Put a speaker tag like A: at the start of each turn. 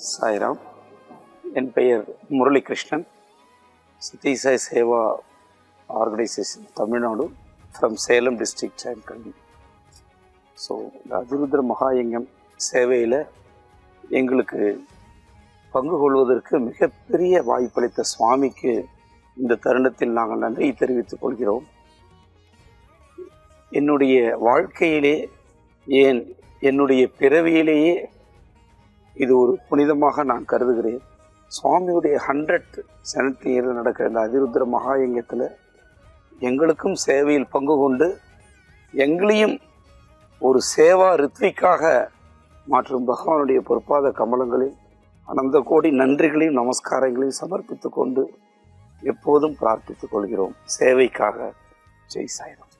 A: சாய்ராம். என் பெயர் Muralikrishnan. Sathyasai Seva organisation Tamil Nadu from Salem district and கல்வி so இந்த அதிருத்ர மகாயங்கம் சேவையில் எங்களுக்கு பங்கு கொள்வதற்கு மிகப்பெரிய வாய்ப்பளித்த சுவாமிக்கு இந்த தருணத்தில் நாங்கள் நன்றி தெரிவித்துக் கொள்கிறோம். என்னுடைய வாழ்க்கையிலே ஏன் என்னுடைய பிறவியிலேயே இது ஒரு புனிதமாக நான் கருதுகிறேன். சுவாமியுடைய ஹண்ட்ரட் செனட் நடக்கிற இந்த அதிருத்ர மகாயங்கத்தில் எங்களுக்கும் சேவையில் பங்கு கொண்டு எங்களையும் ஒரு சேவா ரித்விக்காக மாற்றும் பகவானுடைய பொற்பாத கமலங்களில் அனந்த கோடி நன்றிகளையும் நமஸ்காரங்களையும் சமர்ப்பித்து கொண்டு எப்போதும் பிரார்த்தித்துக் கொள்கிறோம். சேவைக்காக ஜெய் சாயிரம்.